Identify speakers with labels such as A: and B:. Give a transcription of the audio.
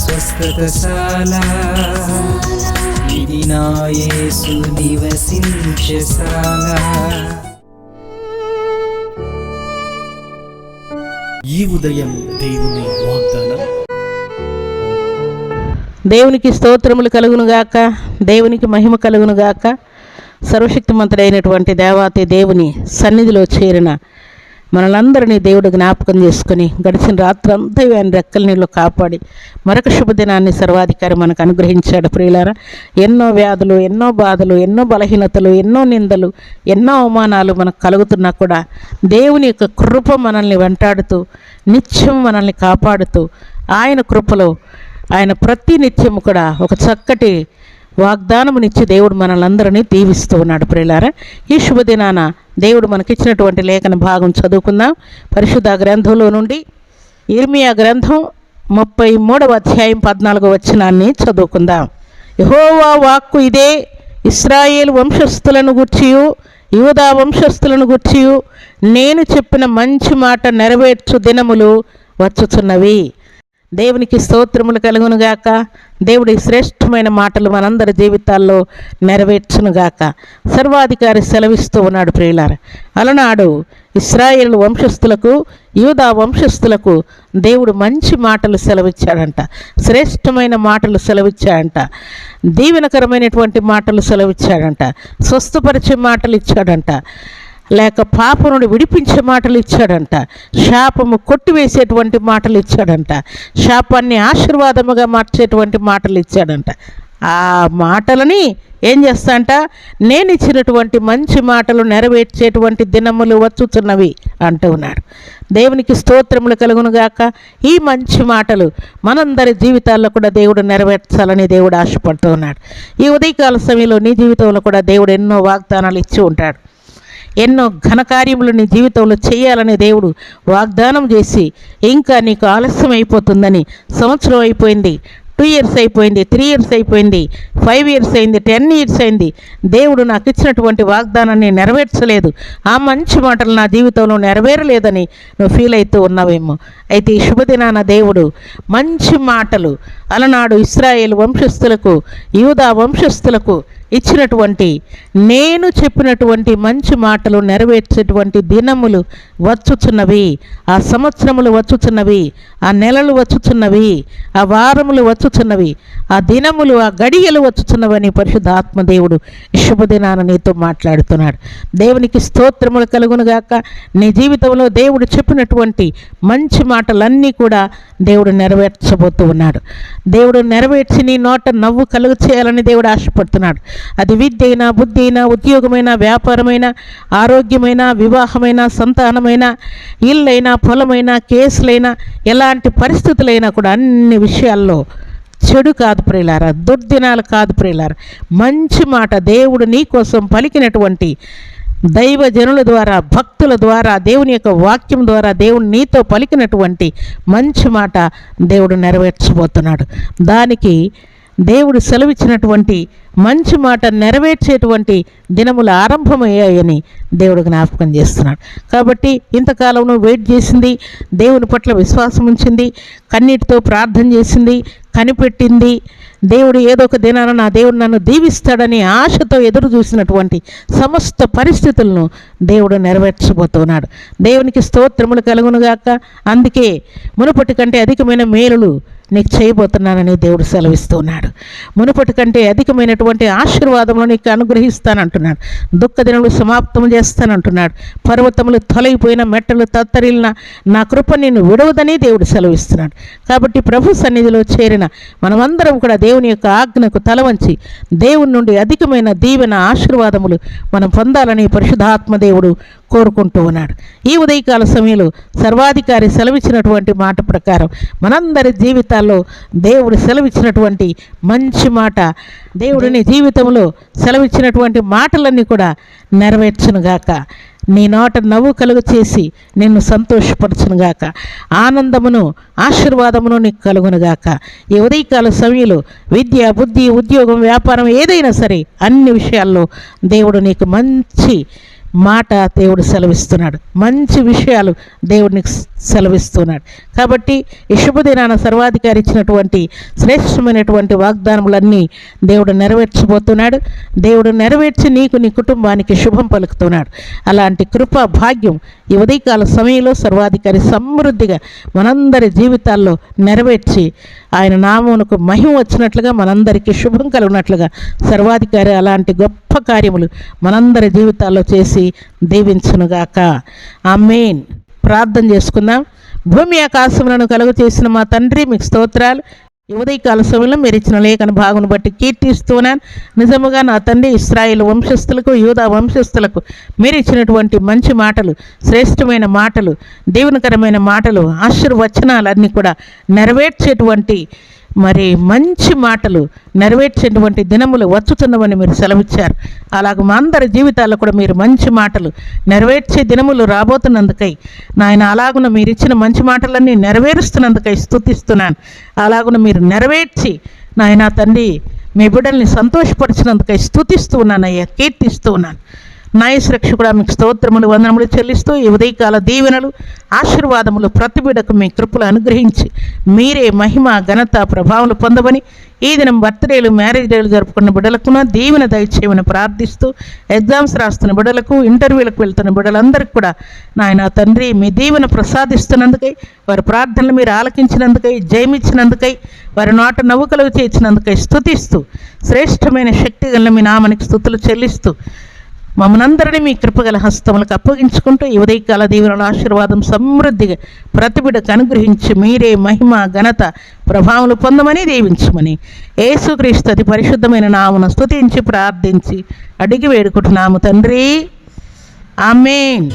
A: స్వస్థతశాల. ఇది నా యేసు నివసించశాల
B: ఈ ఉదయం దేవుని వాగ్దానం.
C: దేవునికి స్తోత్రములు కలుగునుగాక దేవునికి మహిమ కలుగునుగాక సర్వశక్తిమంతుడైనటువంటి దేవాతి దేవుని సన్నిధిలో చేరిన మనలందరినీ దేవుడు జ్ఞాపకం చేసుకుని గడిచిన రాత్రంతా ఆయన రెక్కల నీళ్ళు కాపాడి మరొక శుభదినాన్ని సర్వాధికారి మనకు అనుగ్రహించాడు. ప్రియులారా ఎన్నో వ్యాధులు ఎన్నో బాధలు ఎన్నో బలహీనతలు ఎన్నో నిందలు ఎన్నో అవమానాలు మనకు కలుగుతున్నా కూడా దేవుని యొక్క కృప మనల్ని వెంటాడుతూ నిత్యం మనల్ని కాపాడుతూ ఆయన కృపలో ఆయన ప్రతి నిత్యము కూడా ఒక చక్కటి వాగ్దానమునిచ్చి దేవుడు మనలందరినీ దీవిస్తూ ఉన్నాడు ప్రియులారా. ఈ శుభదినాన దేవుడు మనకిచ్చినటువంటి లేఖన భాగం చదువుకుందాం. పరిశుద్ధ గ్రంథంలో నుండి ఇర్మియా గ్రంథం ముప్పై మూడవ అధ్యాయం పద్నాలుగో వచనాన్ని చదువుకుందాం. యహోవా వాక్కు ఇదే ఇస్రాయేల్ వంశస్థులను గుర్చియు యూదా వంశస్థులను గుర్చియు నేను చెప్పిన మంచి మాట నెరవేర్చు దినములు వచ్చుచున్నవి. దేవునికి స్తోత్రములు కలుగునుగాక దేవుడి శ్రేష్టమైన మాటలు మనందరి జీవితాల్లో నెరవేర్చునుగాక సర్వాధికారి సెలవిస్తూ ఉన్నాడు ప్రియులార. అలనాడు ఇస్రాయేల్ వంశస్థులకు యూదా వంశస్థులకు దేవుడు మంచి మాటలు సెలవిచ్చాడంట. శ్రేష్టమైన మాటలు సెలవిచ్చాడంట. దీవెనకరమైనటువంటి మాటలు సెలవిచ్చాడంట. స్వస్థపరిచే మాటలు ఇచ్చాడంట. లేక పాప నుండి విడిపించే మాటలు ఇచ్చాడంట శాపము కొట్టివేసేటువంటి మాటలు ఇచ్చాడంట శాపాన్ని ఆశీర్వాదముగా మార్చేటువంటి మాటలు ఇచ్చాడంట ఆ మాటలని ఏం చేస్తాంట? నేను ఇచ్చినటువంటి మంచి మాటలు నెరవేర్చేటువంటి దినములు వచ్చుతున్నవి అంటూ ఉన్నాడు దేవునికి స్తోత్రములు కలుగునుగాక ఈ మంచి మాటలు మనందరి జీవితాల్లో కూడా దేవుడు నెరవేర్చాలని దేవుడు ఆశపడుతూ ఉన్నాడు. ఈ ఉదయకాల సమయంలో నీ జీవితంలో కూడా దేవుడు ఎన్నో వాగ్దానాలు ఇచ్చి ఉంటాడు. ఎన్నో ఘనకార్యములు నీ జీవితంలో చేయాలని దేవుడు వాగ్దానం చేసి ఇంకా నీకు ఆలస్యం అయిపోతుందని సంవత్సరం అయిపోయింది టూ ఇయర్స్ అయిపోయింది త్రీ ఇయర్స్ అయిపోయింది ఫైవ్ ఇయర్స్ అయింది టెన్ ఇయర్స్ అయింది. దేవుడు నాకు ఇచ్చినటువంటి వాగ్దానాన్ని నెరవేర్చలేదు. ఆ మంచి మాటలు నా జీవితంలో నెరవేరలేదని నువ్వు ఫీల్ అవుతూ ఉన్నావేమో. అయితే ఈ శుభదినాన దేవుడు మంచి మాటలు అలనాడు ఇస్రాయేల్ వంశస్థులకు యూదా వంశస్థులకు ఇచ్చినటువంటి నేను చెప్పినటువంటి మంచి మాటలు నెరవేర్చేటువంటి దినములు వచ్చుచున్నవి ఆ సంవత్సరములు వచ్చుచున్నవి ఆ నెలలు వచ్చుచున్నవి ఆ వారములు వచ్చుచున్నవి ఆ దినములు ఆ గడియలు వచ్చుచున్నవని పరిశుద్ధాత్మ దేవుడు శుభదినాన నీతో మాట్లాడుతున్నాడు. దేవునికి స్తోత్రములు కలుగునుగాక. నీ జీవితంలో దేవుడు చెప్పినటువంటి మంచి మాటలన్నీ కూడా దేవుడు నెరవేర్చబోతూ ఉన్నాడు. దేవుడు నెరవేర్చి నీ నోట నవ్వు కలుగు చేయాలని దేవుడు ఆశపడుతున్నాడు. అది విద్య అయినా బుద్ధి అయినా ఉద్యోగమైన వ్యాపారమైన ఆరోగ్యమైన వివాహమైన సంతానమైన ఇల్లైనా పొలమైనా కేసులైనా ఎలాంటి పరిస్థితులైనా కూడా అన్ని విషయాల్లో చెడు కాదు ప్రియులారా దుర్దినాలు కాదు ప్రియులారా. మంచి మాట దేవుడు నీ కోసం పలికినటువంటి దైవ జనుల ద్వారా భక్తుల ద్వారా దేవుని యొక్క వాక్యం ద్వారా దేవుడు నీతో పలికినటువంటి మంచి మాట దేవుడు నెరవేర్చబోతున్నాడు. దానికి దేవుడు సెలవిచ్చినటువంటి మంచి మాట నెరవేర్చేటువంటి దినములు ఆరంభమయ్యాయని దేవుడు జ్ఞాపకం చేస్తున్నాడు. కాబట్టి ఇంతకాలం నువ్వు వెయిట్ చేసింది దేవుని పట్ల విశ్వాసం ఉంచింది కన్నీటితో ప్రార్థన చేసింది కనిపెట్టింది. దేవుడు ఏదో ఒక దినాన నా దేవుడు నన్ను దీవిస్తాడని ఆశతో ఎదురు చూసినటువంటి సమస్త పరిస్థితులను దేవుడు నెరవేర్చబోతున్నాడు. దేవునికి స్తోత్రములు కలుగునుగాక. అందుకే మునుపటి కంటే అధికమైన మేలులు నీకు చేయబోతున్నానని దేవుడు సెలవిస్తున్నాడు. మునుపటి కంటే అధికమైనటువంటి ఆశీర్వాదములు నీకు అనుగ్రహిస్తానంటున్నాడు. దుఃఖ దినములు సమాప్తం చేస్తానంటున్నాడు. పర్వతములు తొలగిపోయిన మెట్టలు తత్తరిలిన నా కృప నిన్ను విడవదని దేవుడు సెలవిస్తున్నాడు. కాబట్టి ప్రభు సన్నిధిలో చేరిన మనమందరం కూడా దేవుని యొక్క ఆజ్ఞకు తలవంచి దేవుని నుండి అధికమైన దీవెన ఆశీర్వాదములు మనం పొందాలని పరిశుధాత్మ దేవుడు కోరుకుంటూ ఉన్నాడు. ఈ ఉదయకాల సమయంలో సర్వాధికారి సెలవిచ్చినటువంటి మాట ప్రకారం మనందరి జీవితాల్లో దేవుడు సెలవిచ్చినటువంటి మంచి మాట. దేవుడిని జీవితంలో సెలవిచ్చినటువంటి మాటలన్నీ కూడా నెరవేర్చునుగాక నీ నోట నవ్వు కలుగు చేసి నిన్ను సంతోషపరచునుగాక ఆనందమును ఆశీర్వాదమును నీకు కలుగునుగాక ఈ ఉదయకాల సమయంలో విద్య బుద్ధి ఉద్యోగం వ్యాపారం ఏదైనా సరే అన్ని విషయాల్లో దేవుడు నీకు మంచి మాట దేవుడు సెలవిస్తున్నాడు. మంచి విషయాలు దేవుడికి సెలవిస్తున్నాడు. కాబట్టి ఈ శుభదినాన సర్వాధికారి ఇచ్చినటువంటి శ్రేష్టమైనటువంటి వాగ్దానములన్నీ దేవుడు నెరవేర్చబోతున్నాడు. దేవుడు నెరవేర్చి నీకు నీ కుటుంబానికి శుభం పలుకుతున్నాడు. అలాంటి కృప భాగ్యం ఈ ఉదయకాల సమయంలో సర్వాధికారి సమృద్ధిగా మనందరి జీవితాల్లో నెరవేర్చి ఆయన నామమునకు మహిమ వచ్చినట్లుగా మనందరికీ శుభం కలిగినట్లుగా సర్వాధికారి అలాంటి గొప్ప కార్యములు మనందరి జీవితాల్లో చేసి దీవించునుగాక. మెయిన్ ప్రార్థన చేసుకుందాం. భూమి ఆకాశములను కలుగు చేసిన మా తండ్రి మీకు స్తోత్రాలు. ఉదయకాల సమయంలో మీరు ఇచ్చిన లేఖన భాగం బట్టి కీర్తిస్తున్నాను నిజముగా నా తండ్రి ఇస్రాయిల్ వంశస్థులకు యూదా వంశస్థులకు మీరు ఇచ్చినటువంటి మంచి మాటలు శ్రేష్టమైన మాటలు దీవెనకరమైన మాటలు ఆశీర్వచనాలన్నీ కూడా నెరవేర్చేటువంటి మరి మంచి మాటలు నెరవేర్చేటువంటి దినములు వచ్చుతున్నవని మీరు సెలవిచ్చారు. అలాగ మా అందరి జీవితాల్లో కూడా మీరు మంచి మాటలు నెరవేర్చే దినములు రాబోతున్నందుకై నాయన అలాగున మీరు ఇచ్చిన మంచి మాటలన్నీ నెరవేరుస్తున్నందుకై స్థుతిస్తున్నాను అలాగున మీరు నెరవేర్చి నాయన తండ్రి మీ బిడ్డల్ని సంతోషపరిచినందుకై స్థుతిస్తూ ఉన్నానయ్యా కీర్తిస్తూ ఉన్నాను. నాయసురక్షకుడా మీకు స్తోత్రములు వందనములు చెల్లిస్తూ ఈ ఉదయకాల దీవెనలు ఆశీర్వాదములు ప్రతిబిడకు మీ కృపలు అనుగ్రహించి మీరే మహిమ ఘనత ప్రభావాలు పొందమని ఈ దినం బర్త్డేలు మ్యారేజ్ డేలు జరుపుకున్న బిడ్డలకున దీవెన దయచేయమని ప్రార్థిస్తూ ఎగ్జామ్స్ రాస్తున్న బిడ్డలకు ఇంటర్వ్యూలకు వెళ్తున్న బిడ్డలందరికీ కూడా నాయన తండ్రి మీ దీవెన ప్రసాదిస్తున్నందుకై వారి ప్రార్థనలు మీరు ఆలకించినందుకై జయమిచ్చినందుకై వారి నోట నవ్వుకలుగు చేర్చినందుకై స్థుతిస్తూ శ్రేష్టమైన శక్తి గల మీ నామనికి స్థుతులు చెల్లిస్తూ మమ్మనందరినీ మీ కృపగల హస్తములకు అప్పగించుకుంటూ ఈ ఉదయకాల దీవెనల ఆశీర్వాదం సమృద్ధిగా ప్రతిబిడకు అనుగ్రహించి మీరే మహిమ ఘనత ప్రభావములు పొందమని దీవించమని. యేసుక్రీస్తు అతి పరిశుద్ధమైన నామను స్తుతించి ప్రార్థించి అడిగి వేడుకుంటున్నాము తండ్రి. ఆమెన్.